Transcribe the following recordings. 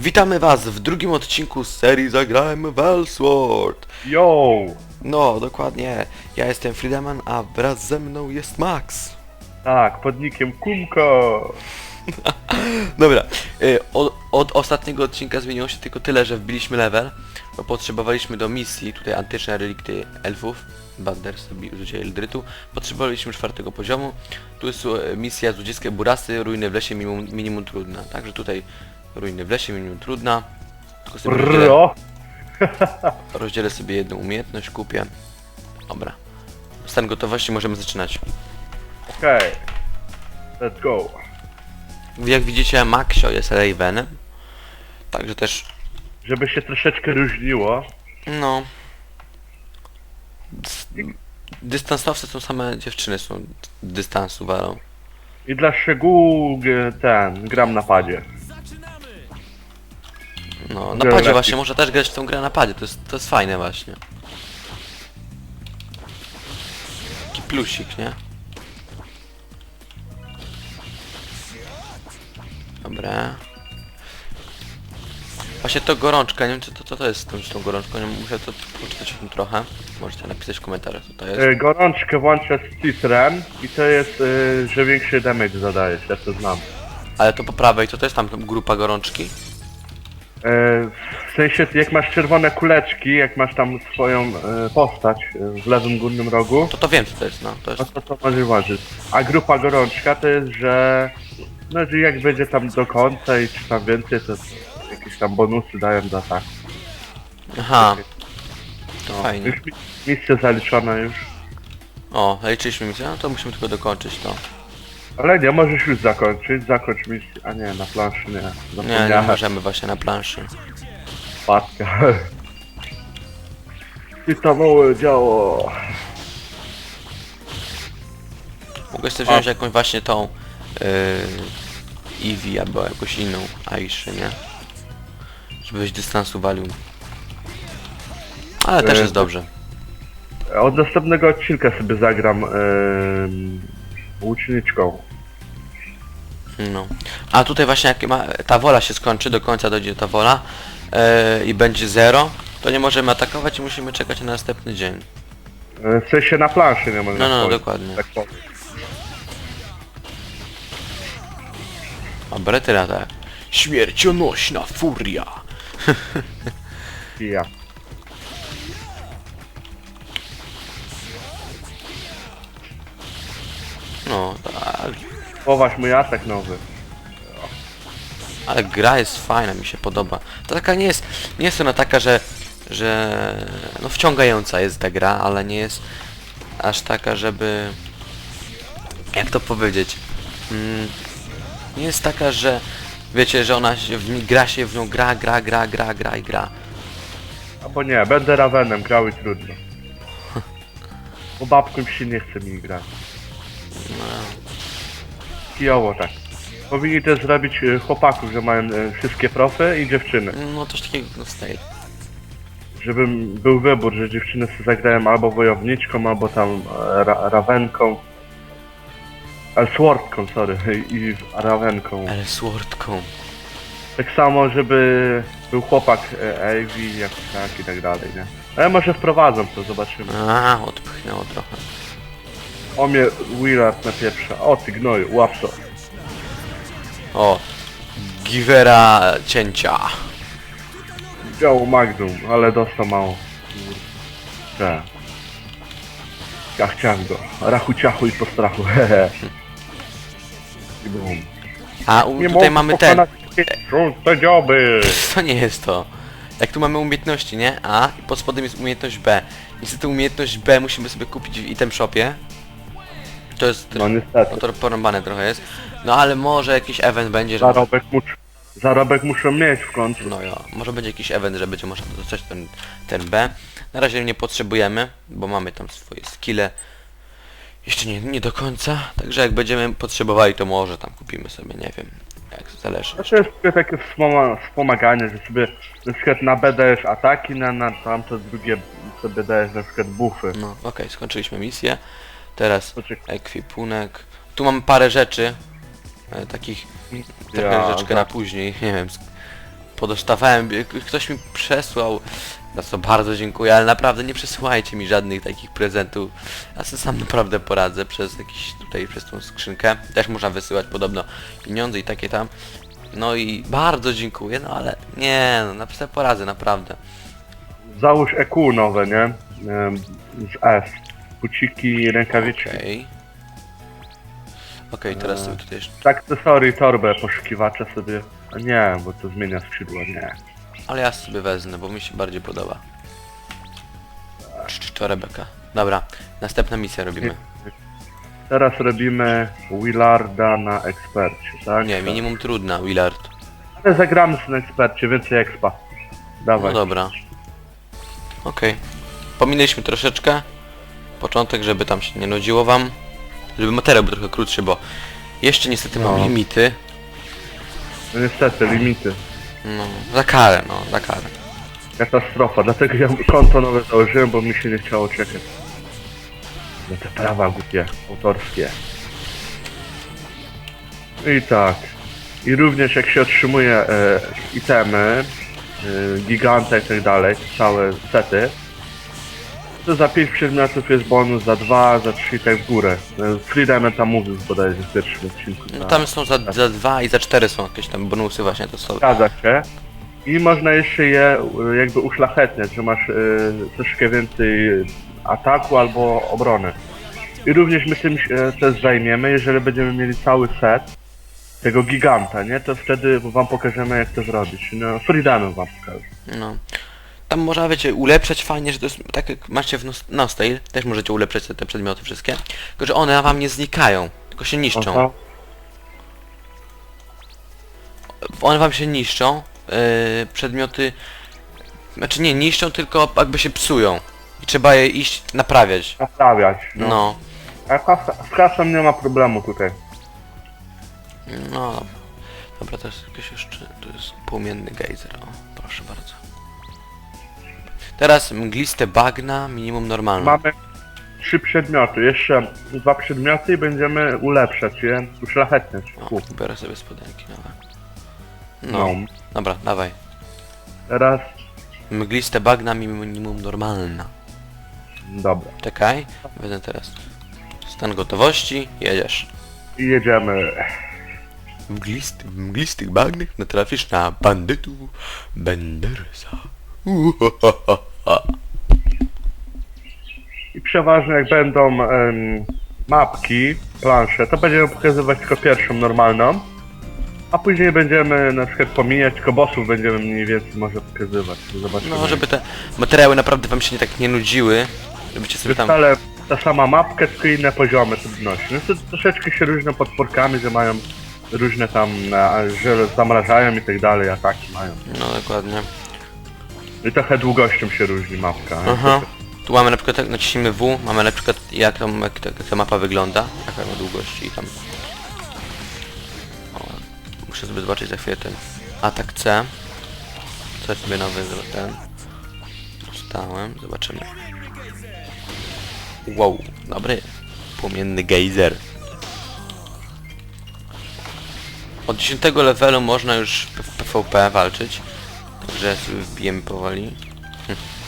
Witamy was w drugim odcinku z serii Zagrałem w Elsword. Yo! No, dokładnie. Ja jestem Friedeman, a wraz ze mną jest Max. Tak, pod nikiem Kumko! Dobra, y, od, od ostatniego odcinka zmieniło się tylko tyle, że wbiliśmy level, bo potrzebowaliśmy do misji, tutaj antyczne relikty elfów, Banders, użycie Eldrytu, potrzebowaliśmy czwartego poziomu, tu jest e, misja złodziejskie burasy, ruiny w lesie, minimum, minimum trudna, także tutaj ruiny w lesie, minimum trudna, tylko sobie rozdzielę, Bro! rozdzielę sobie jedną umiejętność, kupię, dobra, stan gotowości, możemy zaczynać. Okej. Let's go. Jak widzicie, Maxio jest Ravenem, także też Żeby się troszeczkę różniło. No. Dys- Dystansowce są same dziewczyny, są dystansu walą. I dla szczegółu g- ten, gram na padzie. No, na padzie właśnie, można też grać w tą grę na padzie, to jest, to jest fajne właśnie. Taki plusik, nie? Dobra. Właśnie to gorączka, nie wiem co to, co to jest z tą, z tą gorączką, nie muszę to poczytać o tym trochę. Możecie napisać w komentarzach co to jest. E, Gorączkę włącza z Citran i to jest, e, że większy damage zadajesz, ja to znam. Ale to po prawej, to to jest tam grupa gorączki? E, W sensie, jak masz czerwone kuleczki, jak masz tam swoją e, postać e, w lewym górnym rogu, To to wiem co to jest, no. To no jest... to to może ważyć. A grupa gorączka to jest, że no, że jak będzie tam do końca i czy tam więcej, to jakieś tam bonusy dają do tak. Aha. To No, fajnie. Już mi- misja zaliczona już. O, liczyliśmy misję, no to musimy tylko dokończyć to. Ale nie, możesz już zakończyć, zakończ misję. A nie, na planszy nie. Nie, nie Zapomniałem. możemy właśnie na planszy. Patka. I to małe działo. Mogę sobie wziąć jakąś właśnie tą yy, Eevee albo jakąś inną Aiszy, nie? Żebyś dystansu walił. Ale też Yy, jest dobrze. Od następnego odcinka sobie zagram em, łuczniczką. No. A tutaj właśnie jak ma, ta wola się skończy, do końca dojdzie ta wola yy, i będzie zero, to nie możemy atakować i musimy czekać na następny dzień. E, W sensie na planszy nie można No, no, no, dokładnie. Tak powiem. A brety lata. Śmiercionośna furia. I ja. Chowasz mój atak nowy. Ale gra jest fajna, mi się podoba. To taka nie jest, nie jest ona taka, że, że no wciągająca jest ta gra, ale nie jest aż taka, żeby, jak to powiedzieć, mm, nie jest taka, że wiecie, że ona się w, gra się w nią, gra, gra, gra, gra, gra i gra. Albo nie, będę Ravenem, grał i trudno. Bo babką się nie chce mi grać. Kijowo tak. Powinni też zrobić e, chłopaków, że mają e, wszystkie profy i dziewczyny. No coś takiego style. Żebym był wybór, że dziewczyny sobie zagrałem albo wojowniczką, albo tam e, ra rawenką. Swordką, sorry, i rawenką. Ale swordką. Tak samo, żeby był chłopak e, jakiś tak i tak dalej, nie? Ale może wprowadzą to, zobaczymy. A, odpchnęło trochę. O mnie Willard na pierwsza. O ty gnoju, łap to. O, givera cięcia. Działo Magnum, ale dostał mało. Tak. Ja chciałem go. Rachu ciachu i po strachu, hehe. I bum. A u, tutaj mamy ten. Szóste dzioby! To nie jest to. Jak tu mamy umiejętności, nie? A i pod spodem jest umiejętność B. Niestety umiejętność B musimy sobie kupić w item shopie. To jest... No niestety. to porąbane trochę jest. No ale może jakiś event będzie, że... Zarobek, musz... Zarobek muszą mieć w końcu. No ja, może będzie jakiś event, że będzie można dostać ten, ten B. Na razie nie potrzebujemy, bo mamy tam swoje skille. Jeszcze nie, nie do końca, także jak będziemy potrzebowali, to może tam kupimy sobie, nie wiem. Jak zależy. To jest tylko takie wspoma- wspomaganie, że sobie na przykład na B dajesz ataki, na, na tamto drugie sobie dajesz na przykład buffy. No, okej, skończyliśmy misję. Teraz ekwipunek. Tu mamy parę rzeczy. E, takich trochę Ja, rzeczkę za- na później, nie wiem. sk- podostawałem, k- ktoś mi przesłał, za co bardzo dziękuję, ale naprawdę nie przesyłajcie mi żadnych takich prezentów. Ja sobie sam naprawdę poradzę przez jakiś tutaj, przez tą skrzynkę. Też można wysyłać podobno pieniądze i takie tam. No i bardzo dziękuję, no ale nie, no na sobie poradzę, naprawdę. Załóż EQ nowe, nie? Z S. Buciki, rękawiczki. Okej. Okej, teraz sobie tutaj jeszcze... Tak, akcesory, torbę, poszukiwacza sobie. A nie, bo to zmienia skrzydła, nie. Ale ja sobie wezmę, bo mi się bardziej podoba. Cz- Rebeka. Dobra, następna misja robimy. Teraz robimy Willarda na ekspercie, tak? Nie, minimum trudna, Willard. Ale zagramy sobie na ekspercie, więcej expa. No Dawaj. dobra. Okej. Pominęliśmy troszeczkę. Początek, żeby tam się nie nudziło wam. Żeby materiał był trochę krótszy, bo jeszcze niestety mam No. limity. No niestety, limity. No, za karę, no, za karę. Katastrofa, dlatego ja konto nowe założyłem, bo mi się nie chciało czekać. Na te prawa głupie, autorskie. I tak. I również jak się otrzymuje e, itemy, e, giganta i tak dalej, całe sety, to za 5 przedmiotów jest bonus, za 2, za 3 i tak w górę. E, Free Diamond tam mówił bodajże w pierwszym odcinku. No, tam są za, za dwa i za cztery są jakieś tam bonusy właśnie, to są. Zgadza się. I można jeszcze je y, jakby uszlachetniać, że masz y, troszkę więcej ataku albo obrony. I również my tym się też zajmiemy, jeżeli będziemy mieli cały set tego giganta, nie? To wtedy wam pokażemy jak to zrobić. No, wam pokażę. No. Tam można, wiecie, ulepszać fajnie, że to jest tak jak macie w Nos- Nostale, też możecie ulepszać te, te przedmioty wszystkie, tylko że one wam nie znikają, tylko się niszczą. Aha. One wam się niszczą, yy, przedmioty, znaczy nie niszczą, tylko jakby się psują. I trzeba je iść naprawiać. Naprawiać. No, No. no. A z kasą nie ma problemu tutaj. no. Dobra, to jest jakieś jeszcze, to jest płomienny gejzer, o. Teraz mgliste bagna, minimum normalne. Mamy trzy przedmioty, jeszcze dwa przedmioty i będziemy ulepszać je, uszlachetniać. O, biorę sobie spodenki nowe. No, No. dobra, dawaj. Teraz, Mgliste bagna, minimum normalna. dobra. Czekaj, wezmę teraz stan gotowości, jedziesz. I jedziemy. W, glist, w mglistych bagnach natrafisz na bandytu Bendersa. Uhohoho. Przeważnie jak będą em, mapki, plansze, to będziemy pokazywać tylko pierwszą normalną, a później będziemy na przykład pomijać, tylko bossów będziemy mniej więcej może pokazywać. Zobaczymy. No, żeby te materiały naprawdę wam się nie tak nie nudziły, żebyście sobie tam... Ale ta sama mapka, tylko inne poziomy trudności. No to troszeczkę się różnią potworkami, że mają różne tam, e, że zamrażają i tak dalej, ataki mają. No, dokładnie. I trochę długością się różni mapka. nie? Aha. Tu mamy na przykład, jak naciśnimy W, mamy na przykład jak, tam, jak, jak ta mapa wygląda, jaka ma długość i tam... O, muszę sobie zobaczyć za chwilę ten atak C. Co sobie nowy ten... Dostałem, zobaczymy. Wow, dobry. Płomienny gejzer. Od 10 levelu można już w PvP walczyć. Także sobie wbijemy powoli. Boom.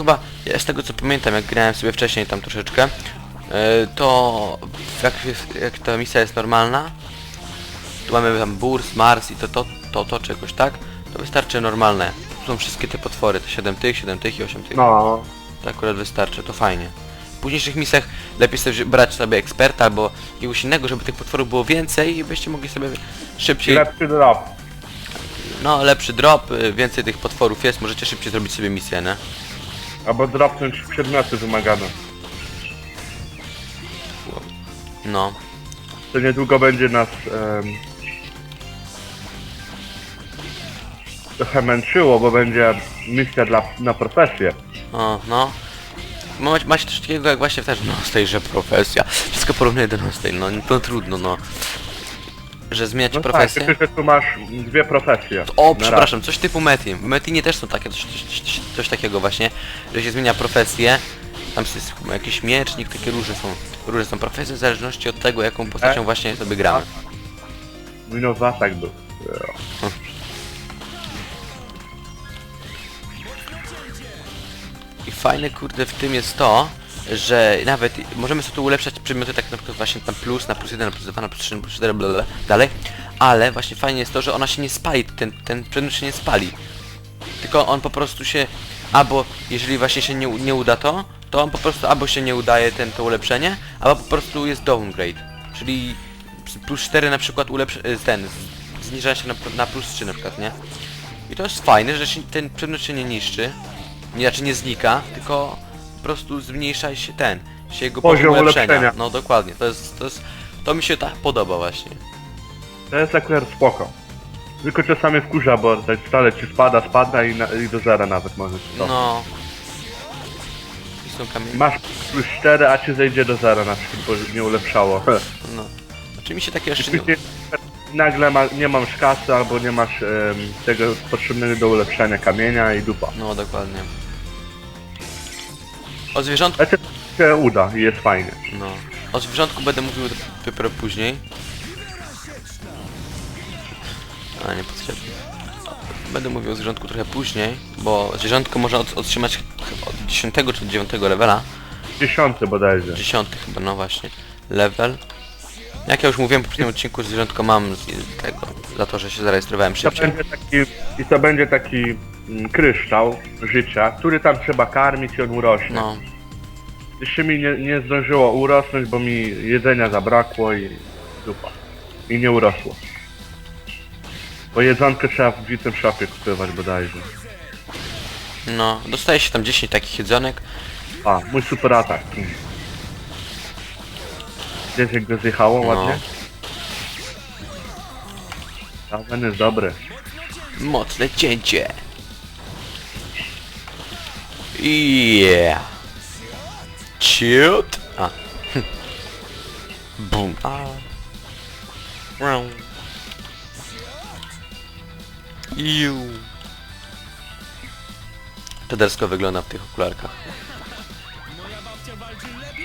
Chyba, ja z tego co pamiętam, jak grałem sobie wcześniej tam troszeczkę, yy, to jak, jak ta misja jest normalna, tu mamy tam Burs, Mars i to, to, to, to czy jakoś tak, to wystarczy normalne. Tu są wszystkie te potwory, te 7 tych, 7 tych i 8 tych. No, To akurat wystarczy, to fajnie. W późniejszych misjach lepiej sobie brać sobie eksperta albo jakiegoś innego, żeby tych potworów było więcej i byście mogli sobie szybciej... lepszy drop. No, lepszy drop, y, więcej tych potworów jest, możecie szybciej zrobić sobie misję, nie? Albo dropnąć przedmioty wymagane. No. To niedługo będzie nas em, trochę męczyło, bo będzie misja dla, na profesję. O, no. Ma- Macie coś takiego jak właśnie też no z tejże profesja. Wszystko porównuje do Nostale, no to trudno, no. Że zmieniać No tak, profesję? że tu masz dwie profesje. O, na przepraszam, coś typu Metin. W Metinie też są takie, coś, coś, coś, coś takiego właśnie, że się zmienia profesję. Tam jest chyba jakiś miecznik, takie różne są, różne są profesje w zależności od tego, jaką postacią E? właśnie sobie gramy. Minus atak był. I fajne kurde w tym jest to, że nawet możemy sobie tu ulepszać przedmioty tak na przykład właśnie tam plus, na plus 1, na plus 2, na plus 3, na plus 4, bla, bla, bla, dalej. Ale właśnie fajnie jest to, że ona się nie spali, ten, ten przedmiot się nie spali. Tylko on po prostu się, albo jeżeli właśnie się nie, nie uda to, to on po prostu albo się nie udaje ten, to ulepszenie, albo po prostu jest downgrade. Czyli plus 4 na przykład ulepsz... y, ten, zniża się na, na plus 3 na przykład, nie? I to jest fajne, że się, ten przedmiot się nie niszczy, nie, znaczy nie znika, tylko po prostu zmniejsza się ten, się jego Poziom poziom ulepszenia. ulepszenia. No dokładnie, to jest, to jest, to mi się tak podoba właśnie. To jest akurat spoko. Tylko czasami wkurza, bo tak stale ci spada, spada i, na, i do zera nawet możesz to. No. I są kamienie. Masz plus 4, a ci zejdzie do zera na przykład, bo nie ulepszało. No. Znaczy mi się takie jeszcze. Później nagle ma, nie masz kasy albo nie masz em, tego potrzebnego do ulepszania kamienia i dupa. No dokładnie. O zwierzątku, to się uda i jest fajnie. no. O zwierzątku będę mówił dopiero później. A nie potrzebnie. Będę mówił o zwierzątku trochę później, bo zwierzątko można od, otrzymać chyba od 10 czy od 9 levela. Dziesiąty bodajże. 10 chyba, no właśnie. Level. Jak ja już mówiłem w poprzednim odcinku, zwierzątko mam z tego, za to, że się zarejestrowałem I to szybciej. będzie taki, I to będzie taki mm, kryształ życia, który tam trzeba karmić i on urośnie. No, Jeszcze mi nie, nie zdążyło urosnąć, bo mi jedzenia zabrakło i dupa. I nie urosło. Bo jedzonko trzeba w Witym Shopie kupować bodajże. no. Dostaje się tam 10 takich jedzonek. A, mój super atak. Wiesz jak go zjechało No. ładnie? A ten jest dobry. Mocne cięcie. Yeah. Ciut. A. Bum. A. Wow. Iu. Pedersko wygląda w tych okularkach.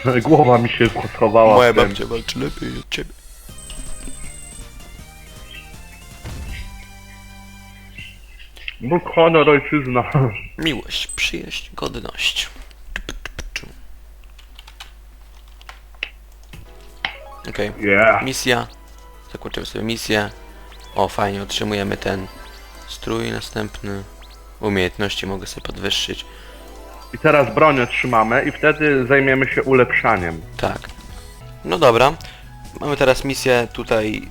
Głowa mi się schowała Moja w tym. babcia walczy lepiej od ciebie. Bóg, honor, ojczyzna. Miłość, przyjaźń, godność. Okej. Yeah. Misja. Zakończymy sobie misję. O, fajnie, otrzymujemy ten strój następny. Umiejętności mogę sobie podwyższyć. I teraz broń otrzymamy i wtedy zajmiemy się ulepszaniem. Tak. No dobra. Mamy teraz misję tutaj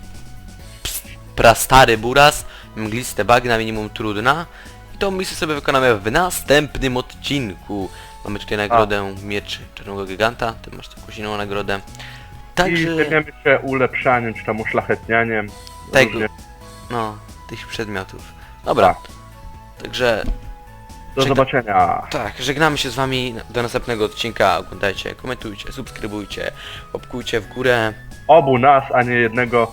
ps- prastary buras, mgliste bagna, minimum trudna. I tą misję sobie wykonamy w następnym odcinku. Mamy tutaj nagrodę mieczy czarnego giganta, ty masz taką inną nagrodę. I Także, zajmiemy się ulepszaniem, czy tam uszlachetnianiem. Tego. Różnie. no, tych przedmiotów. Dobra, także Do zobaczenia. Tak, żegnamy się z wami do następnego odcinka. Oglądajcie, komentujcie, subskrybujcie, łapkujcie w górę. Obu nas, a nie jednego.